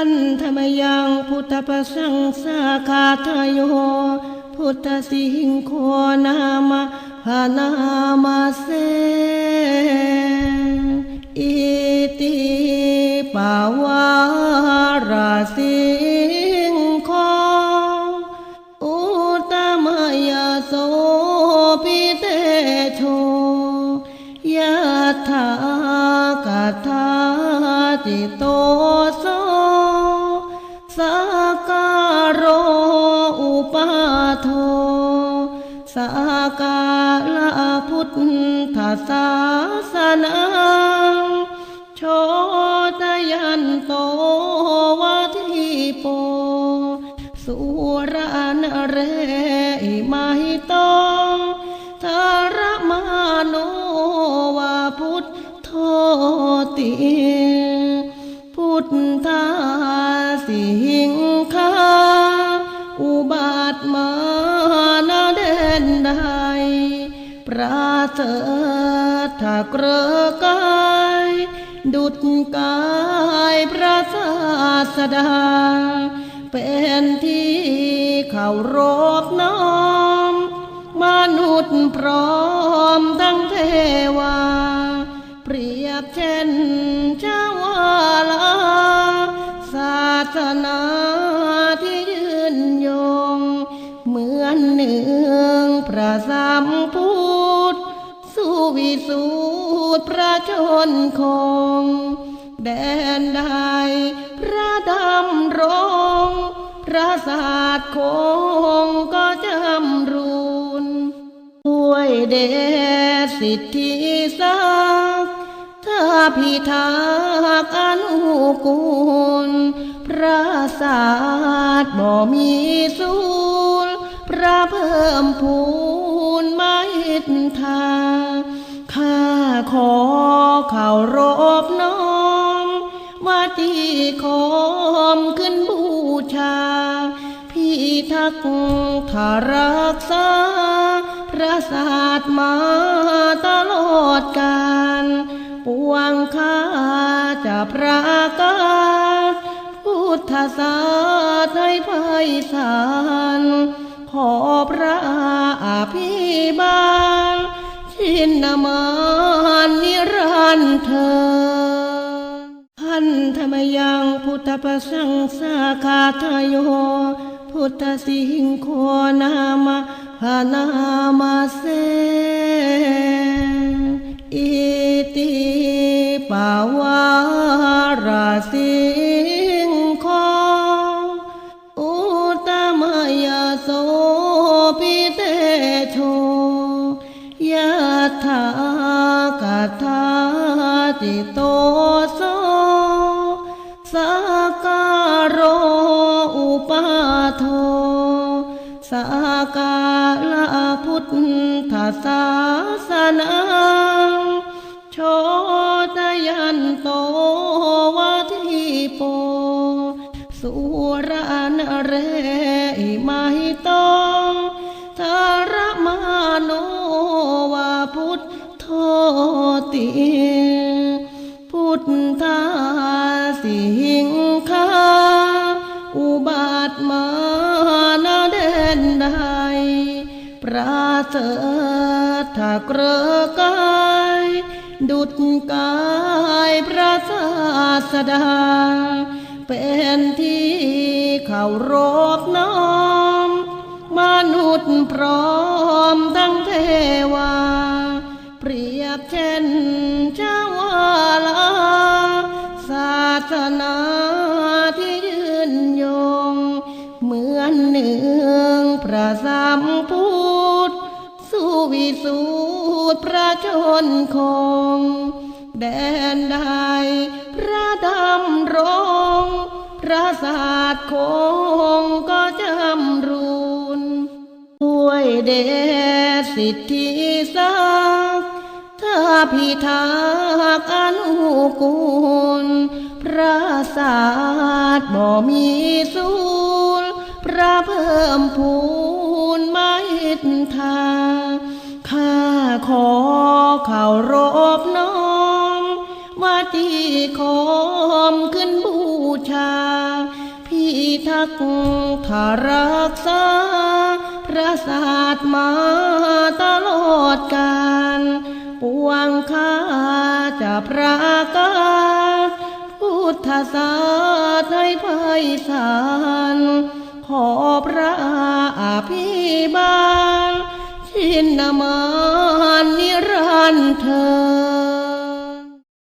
พันธมยังพุทธประสังสาคาทายโยพุทธสิงโฆนามะพานามาเสอิติปาวาราสิงโฆอุตมยโสปิเตโชยะถากาธาติโต สการโรอุปาโทสากาลาพุทธศาสนังโชตยันโตวาทิโป สุรานเรอิมาหิโตธารมาโนวาพุทโธติ พุทธา นใดประเสริฐถ้าเกรอกายดุจกายพระศาสดา เป็นที่เคารพน้อม มนุษย์พร้อมทั้งเทวา เปรียบเช่นเจ้าวาลาศาสนาที่ยืนยง เหมือนหนึ่ง สัมพุทธสู้วิสูตรพระชนคง แดนใดพระดำรงพระศาสตร์คงก็จำรูนด้วยเดชสิทธิศักถ้าพิทักษ์อนุกูล พระศาสตร์บ่มีสูล พระเพิ่มพูนไม่ทาข้าขอเข่ารบน้อมว่าที่ขอมขึ้นบูชาพิทักษ์ถ้ารักษา พระศาสตร์มาตลอดกาลปวงข้าจะประกาพุทธศาสตร์ให้ไพศาล ขอพระอาภิบาลชินนามานนิรันดร์เธอพันธมยังพุทธประสังสาคาทายโยพุทธสิงโฆนามะพานามาเสอิติปาวาากาธาติโตโสสาการโรอุปาโทสากาลาพุทธศาสนังโชตยันโตวาทิโป สุรานเรอิมาห พุทธาสิหิงคาอุบาทมานาเด่นใดประเสริฐถ้าเกรกาย ดุจกายพระศาสดา เป็นที่เคารพน้อม มนุษย์พร้อมทั้งเทวา บเช่นเจ้าวาลาศาสนาที่ยืนยง เหมือนหนึ่งพระสัมพุทธสู้วิสูตรพระชนคง แดนใดพระดำรงพระศาสตร์คงก็จำรูนด้วยเดชสิทธิศัก พิทักษ์อนุกูล พระศาสตร์บ่มีสูลพระเพิ่มพูนไม่ทาข้าขอเข่ารบน้อมว่าที่ขอมขึ้นบูชา พิทักษ์ถ้ารักษา พระศาสตร์มา จะประกาศพุทธศาสตร์ให้ไพศาลขอพระอาภิบาลชินนามานนิรันเธอ